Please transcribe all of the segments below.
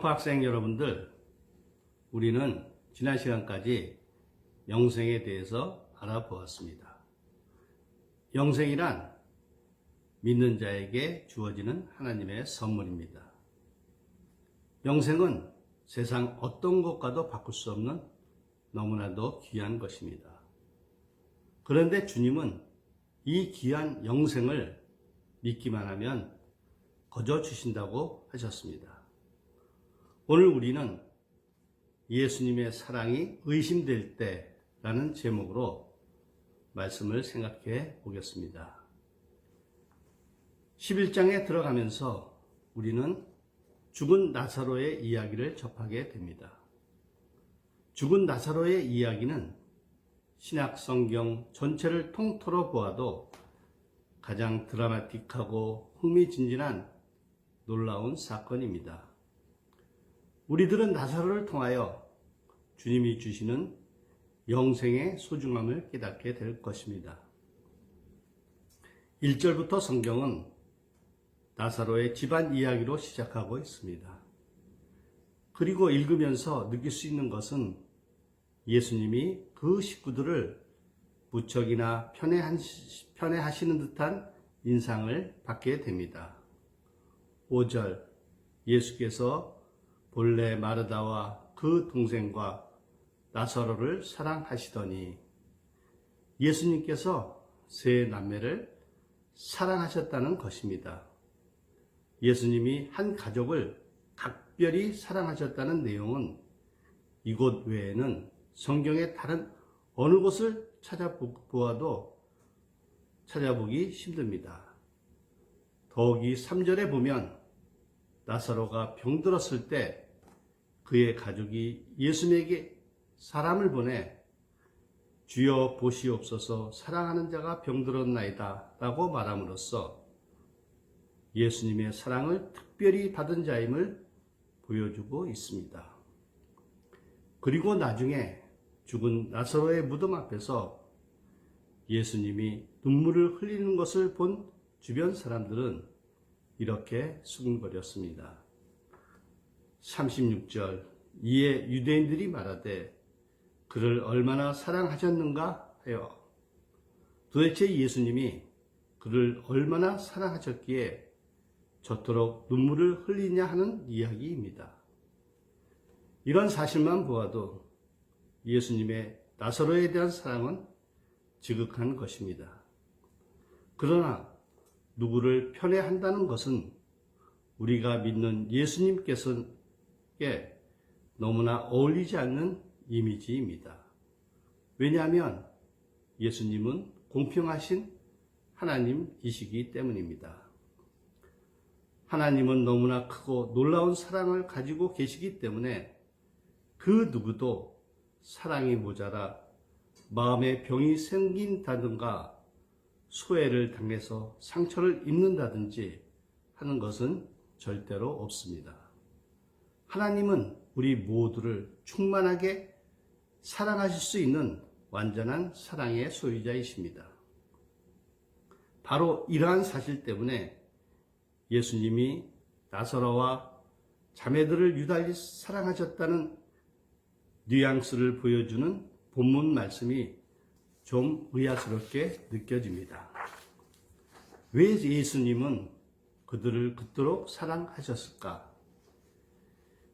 청포학생 여러분들, 우리는 지난 시간까지 영생에 대해서 알아보았습니다. 영생이란 믿는 자에게 주어지는 하나님의 선물입니다. 영생은 세상 어떤 것과도 바꿀 수 없는 너무나도 귀한 것입니다. 그런데 주님은 이 귀한 영생을 믿기만 하면 거저 주신다고 하셨습니다. 오늘 우리는 예수님의 사랑이 의심될 때라는 제목으로 말씀을 생각해 보겠습니다. 11장에 들어가면서 우리는 죽은 나사로의 이야기를 접하게 됩니다. 죽은 나사로의 이야기는 신약 성경 전체를 통틀어 보아도 가장 드라마틱하고 흥미진진한 놀라운 사건입니다. 우리들은 나사로를 통하여 주님이 주시는 영생의 소중함을 깨닫게 될 것입니다. 1절부터 성경은 나사로의 집안 이야기로 시작하고 있습니다. 그리고 읽으면서 느낄 수 있는 것은 예수님이 그 식구들을 무척이나 편애하시는 듯한 인상을 받게 됩니다. 5절 예수께서 본래 마르다와 그 동생과 나사로를 사랑하시더니 예수님께서 세 남매를 사랑하셨다는 것입니다. 예수님이 한 가족을 각별히 사랑하셨다는 내용은 이곳 외에는 성경의 다른 어느 곳을 찾아보아도 찾아보기 힘듭니다. 더욱이 3절에 보면 나사로가 병들었을 때 그의 가족이 예수님에게 사람을 보내 주여 보시옵소서 사랑하는 자가 병들었나이다 라고 말함으로써 예수님의 사랑을 특별히 받은 자임을 보여주고 있습니다. 그리고 나중에 죽은 나사로의 무덤 앞에서 예수님이 눈물을 흘리는 것을 본 주변 사람들은 이렇게 수근거렸습니다. 36절 이에 유대인들이 말하되 그를 얼마나 사랑하셨는가 하여 도대체 예수님이 그를 얼마나 사랑하셨기에 저토록 눈물을 흘리냐 하는 이야기입니다. 이런 사실만 보아도 예수님의 나사로에 대한 사랑은 지극한 것입니다. 그러나 누구를 편애한다는 것은 우리가 믿는 예수님께서 에 너무나 어울리지 않는 이미지입니다. 왜냐하면 예수님은 공평하신 하나님이시기 때문입니다. 하나님은 너무나 크고 놀라운 사랑을 가지고 계시기 때문에 그 누구도 사랑이 모자라 마음에 병이 생긴다든가 소외를 당해서 상처를 입는다든지 하는 것은 절대로 없습니다. 하나님은 우리 모두를 충만하게 사랑하실 수 있는 완전한 사랑의 소유자이십니다. 바로 이러한 사실 때문에 예수님이 나사로와 자매들을 유달리 사랑하셨다는 뉘앙스를 보여주는 본문 말씀이 좀 의아스럽게 느껴집니다. 왜 예수님은 그들을 그토록 사랑하셨을까?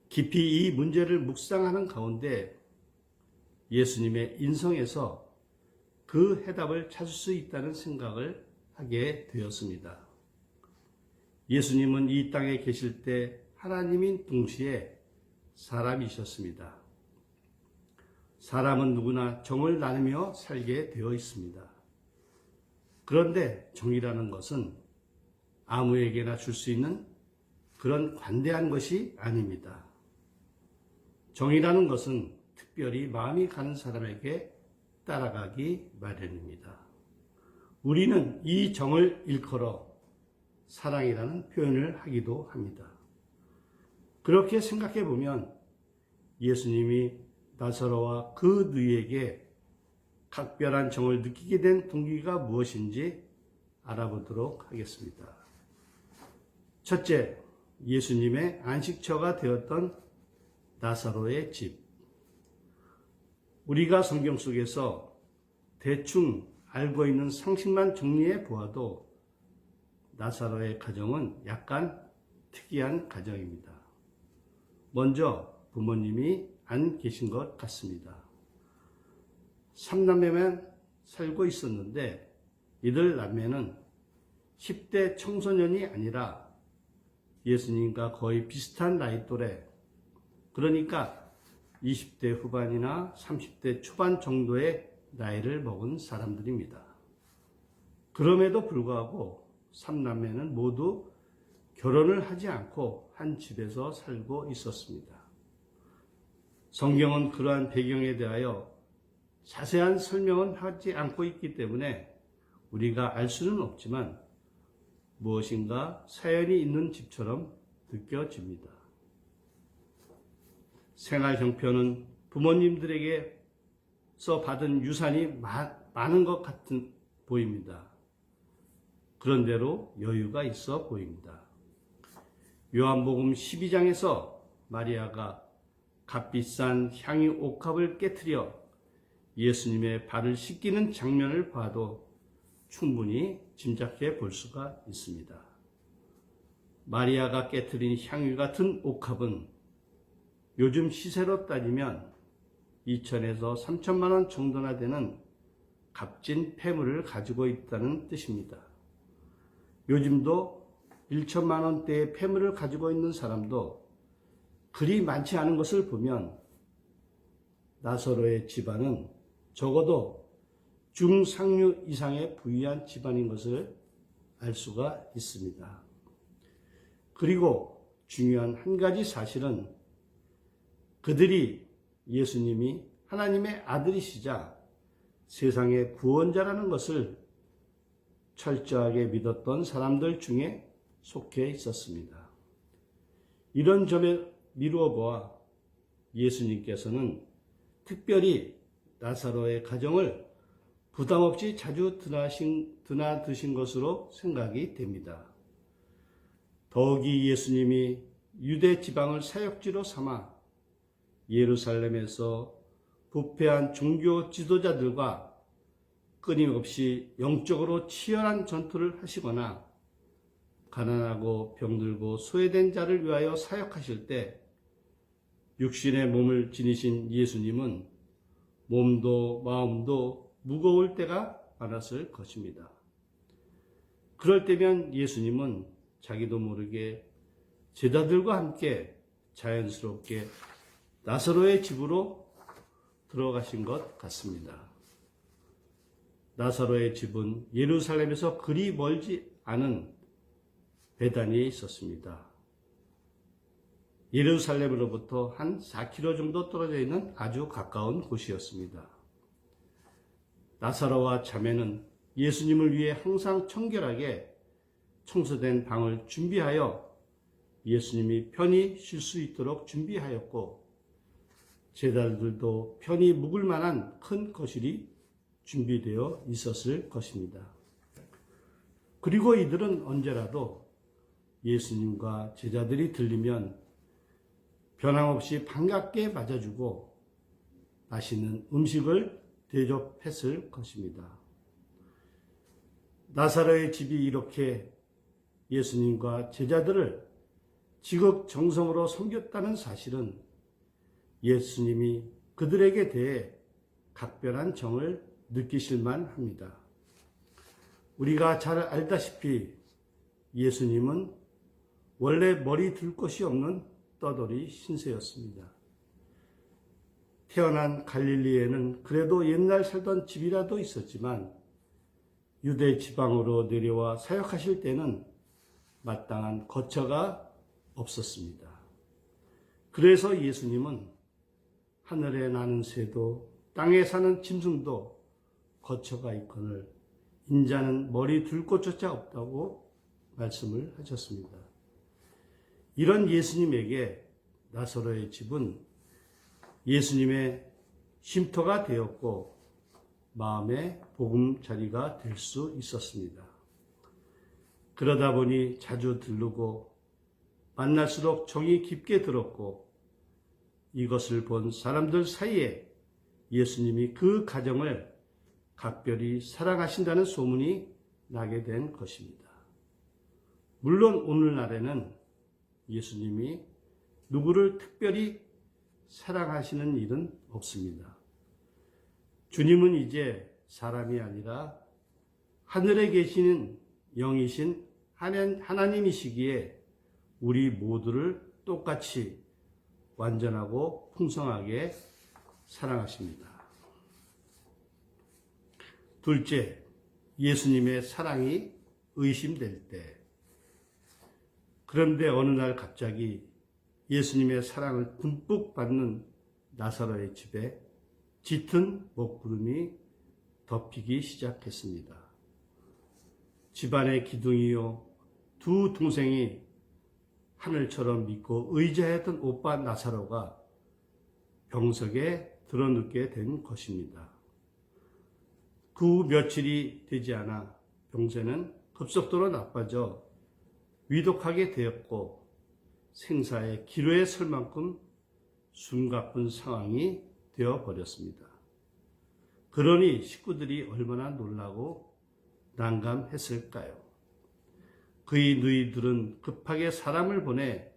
깊이 이 문제를 묵상하는 가운데 예수님의 인성에서 그 해답을 찾을 수 있다는 생각을 하게 되었습니다. 예수님은 이 땅에 계실 때 하나님인 동시에 사람이셨습니다. 사람은 누구나 정을 나누며 살게 되어 있습니다. 그런데 정이라는 것은 아무에게나 줄 수 있는 그런 관대한 것이 아닙니다. 정이라는 것은 특별히 마음이 가는 사람에게 따라가기 마련입니다. 우리는 이 정을 일컬어 사랑이라는 표현을 하기도 합니다. 그렇게 생각해 보면 예수님이 나사로와 그 누이에게 각별한 정을 느끼게 된 동기가 무엇인지 알아보도록 하겠습니다. 첫째, 예수님의 안식처가 되었던 나사로의 집. 우리가 성경 속에서 대충 알고 있는 상식만 정리해 보아도 나사로의 가정은 약간 특이한 가정입니다. 먼저 부모님이 안 계신 것 같습니다. 삼남매만 살고 있었는데 이들 남매는 10대 청소년이 아니라 예수님과 거의 비슷한 나이 또래, 그러니까 20대 후반이나 30대 초반 정도의 나이를 먹은 사람들입니다. 그럼에도 불구하고 삼남매는 모두 결혼을 하지 않고 한 집에서 살고 있었습니다. 성경은 그러한 배경에 대하여 자세한 설명은 하지 않고 있기 때문에 우리가 알 수는 없지만 무엇인가 사연이 있는 집처럼 느껴집니다. 생활 형편은 부모님들에게서 받은 유산이 많은 것 같은 보입니다. 그런대로 여유가 있어 보입니다. 요한복음 12장에서 마리아가 값비싼 향유 옥합을 깨뜨려 예수님의 발을 씻기는 장면을 봐도 충분히 짐작해 볼 수가 있습니다. 마리아가 깨뜨린 향유 같은 옥합은 요즘 시세로 따지면 2천에서 3천만 원 정도나 되는 값진 폐물을 가지고 있다는 뜻입니다. 요즘도 1천만 원대의 폐물을 가지고 있는 사람도 그리 많지 않은 것을 보면 나서로의 집안은 적어도 중상류 이상의 부유한 집안인 것을 알 수가 있습니다. 그리고 중요한 한 가지 사실은 그들이 예수님이 하나님의 아들이시자 세상의 구원자라는 것을 철저하게 믿었던 사람들 중에 속해 있었습니다. 이런 점에 미루어 보아 예수님께서는 특별히 나사로의 가정을 부담 없이 자주 드나신, 드나드신 것으로 생각이 됩니다. 더욱이 예수님이 유대 지방을 사역지로 삼아 예루살렘에서 부패한 종교 지도자들과 끊임없이 영적으로 치열한 전투를 하시거나 가난하고 병들고 소외된 자를 위하여 사역하실 때 육신의 몸을 지니신 예수님은 몸도 마음도 무거울 때가 많았을 것입니다. 그럴 때면 예수님은 자기도 모르게 제자들과 함께 자연스럽게 나사로의 집으로 들어가신 것 같습니다. 나사로의 집은 예루살렘에서 그리 멀지 않은 베단에 있었습니다. 예루살렘으로부터 한 4km 정도 떨어져 있는 아주 가까운 곳이었습니다. 나사로와 자매는 예수님을 위해 항상 청결하게 청소된 방을 준비하여 예수님이 편히 쉴 수 있도록 준비하였고 제자들도 편히 묵을 만한 큰 거실이 준비되어 있었을 것입니다. 그리고 이들은 언제라도 예수님과 제자들이 들리면 변함없이 반갑게 맞아주고 맛있는 음식을 대접했을 것입니다. 나사로의 집이 이렇게 예수님과 제자들을 지극정성으로 섬겼다는 사실은 예수님이 그들에게 대해 각별한 정을 느끼실만 합니다. 우리가 잘 알다시피 예수님은 원래 머리 들 것이 없는 떠돌이 신세였습니다. 태어난 갈릴리에는 그래도 옛날 살던 집이라도 있었지만 유대 지방으로 내려와 사역하실 때는 마땅한 거처가 없었습니다. 그래서 예수님은 하늘에 나는 새도 땅에 사는 짐승도 거처가 있거늘 인자는 머리 둘 곳조차 없다고 말씀을 하셨습니다. 이런 예수님에게 나사로의 집은 예수님의 쉼터가 되었고 마음의 보금자리가 될 수 있었습니다. 그러다 보니 자주 들르고 만날수록 정이 깊게 들었고 이것을 본 사람들 사이에 예수님이 그 가정을 각별히 사랑하신다는 소문이 나게 된 것입니다. 물론 오늘날에는 예수님이 누구를 특별히 사랑하시는 일은 없습니다. 주님은 이제 사람이 아니라 하늘에 계시는 영이신 하나님이시기에 우리 모두를 똑같이 완전하고 풍성하게 사랑하십니다. 둘째, 예수님의 사랑이 의심될 때. 그런데 어느 날 갑자기 예수님의 사랑을 듬뿍 받는 나사로의 집에 짙은 먹구름이 덮이기 시작했습니다. 집안의 기둥이요, 두 동생이 하늘처럼 믿고 의지하였던 오빠 나사로가 병석에 드러눕게 된 것입니다. 그 후 며칠이 되지 않아 병세는 급속도로 나빠져 위독하게 되었고 생사의 기로에 설 만큼 숨가쁜 상황이 되어 버렸습니다. 그러니 식구들이 얼마나 놀라고 난감했을까요? 그의 누이들은 급하게 사람을 보내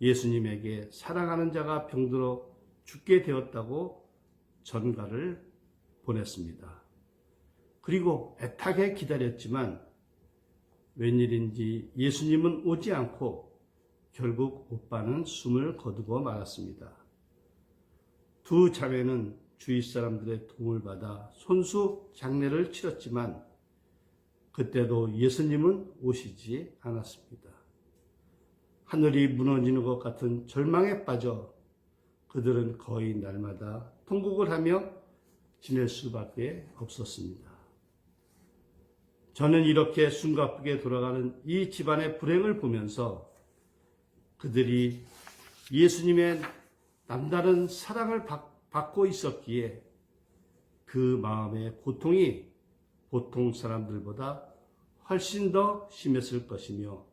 예수님에게 사랑하는 자가 병들어 죽게 되었다고 전가를 보냈습니다. 그리고 애타게 기다렸지만 웬일인지 예수님은 오지 않고 결국 오빠는 숨을 거두고 말았습니다. 두 자매는 주위 사람들의 도움을 받아 손수 장례를 치렀지만 그때도 예수님은 오시지 않았습니다. 하늘이 무너지는 것 같은 절망에 빠져 그들은 거의 날마다 통곡을 하며 지낼 수밖에 없었습니다. 저는 이렇게 숨가쁘게 돌아가는 이 집안의 불행을 보면서 그들이 예수님의 남다른 사랑을 받고 있었기에 그 마음의 고통이 보통 사람들보다 훨씬 더 심했을 것이며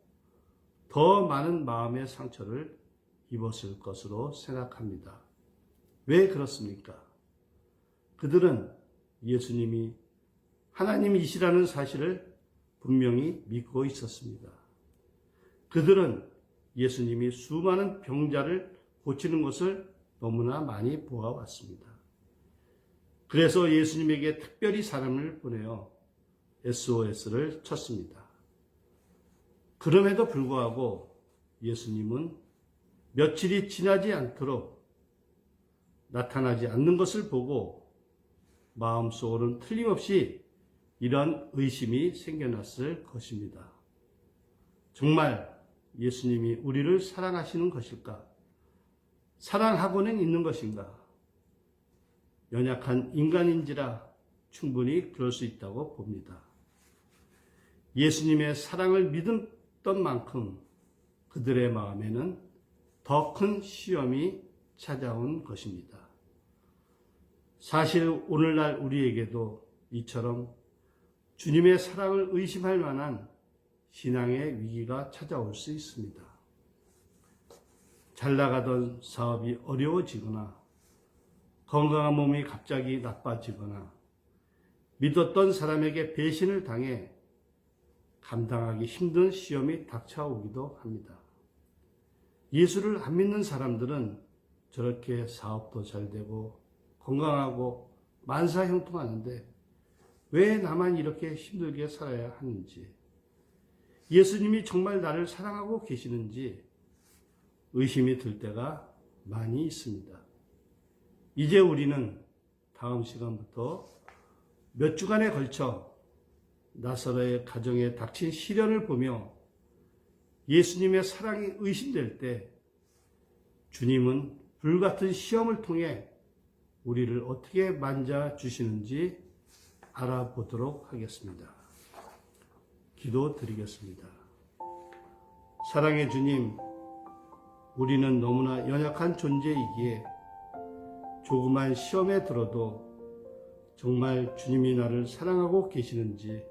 더 많은 마음의 상처를 입었을 것으로 생각합니다. 왜 그렇습니까? 그들은 예수님이 하나님이시라는 사실을 분명히 믿고 있었습니다. 그들은 예수님이 수많은 병자를 고치는 것을 너무나 많이 보아왔습니다. 그래서 예수님에게 특별히 사람을 보내어 SOS를 쳤습니다. 그럼에도 불구하고 예수님은 며칠이 지나지 않도록 나타나지 않는 것을 보고 마음속으로는 틀림없이 이런 의심이 생겨났을 것입니다. 정말 예수님이 우리를 사랑하시는 것일까? 사랑하고는 있는 것인가? 연약한 인간인지라 충분히 그럴 수 있다고 봅니다. 예수님의 사랑을 믿었던 만큼 그들의 마음에는 더 큰 시험이 찾아온 것입니다. 사실 오늘날 우리에게도 이처럼 주님의 사랑을 의심할 만한 신앙의 위기가 찾아올 수 있습니다. 잘 나가던 사업이 어려워지거나 건강한 몸이 갑자기 나빠지거나 믿었던 사람에게 배신을 당해 감당하기 힘든 시험이 닥쳐오기도 합니다. 예수를 안 믿는 사람들은 저렇게 사업도 잘 되고 건강하고 만사 형통하는데 왜 나만 이렇게 힘들게 살아야 하는지 예수님이 정말 나를 사랑하고 계시는지 의심이 들 때가 많이 있습니다. 이제 우리는 다음 시간부터 몇 주간에 걸쳐 나사로의 가정에 닥친 시련을 보며 예수님의 사랑이 의심될 때 주님은 불같은 시험을 통해 우리를 어떻게 만져 주시는지 알아보도록 하겠습니다. 기도 드리겠습니다. 사랑의 주님, 우리는 너무나 연약한 존재이기에 조그만 시험에 들어도 정말 주님이 나를 사랑하고 계시는지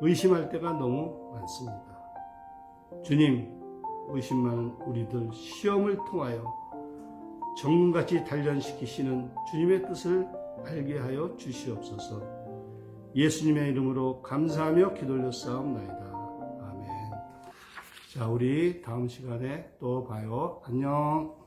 의심할 때가 너무 많습니다. 주님, 의심 많은 우리들 시험을 통하여 정금같이 단련시키시는 주님의 뜻을 알게 하여 주시옵소서. 예수님의 이름으로 감사하며 기도 올렸사옵나이다. 아멘. 자, 우리 다음 시간에 또 봐요. 안녕.